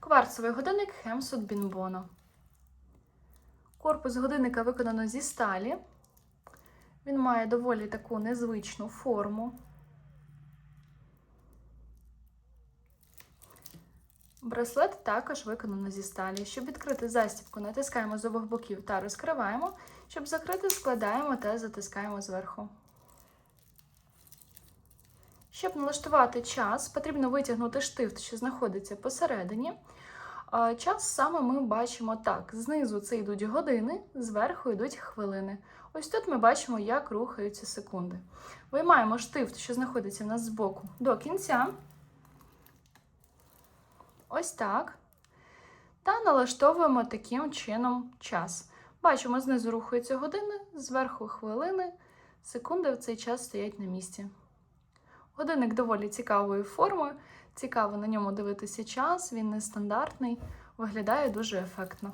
Кварцевий годинник Хемсот Бінбоно. Корпус годинника виконано зі сталі. Він має доволі таку незвичну форму. Браслет також виконано зі сталі. Щоб відкрити застібку, натискаємо з обох боків та розкриваємо. Щоб закрити, складаємо та затискаємо зверху. Щоб налаштувати час, потрібно витягнути штифт, що знаходиться посередині. Час саме ми бачимо так: знизу це йдуть години, зверху йдуть хвилини. Ось тут ми бачимо, як рухаються секунди. Виймаємо штифт, що знаходиться в нас збоку, до кінця. Ось так. Та налаштовуємо таким чином час. Бачимо, знизу рухаються години, зверху хвилини, секунди в цей час стоять на місці. Годинник доволі цікавої форми, цікаво на ньому дивитися час, він нестандартний, виглядає дуже ефектно.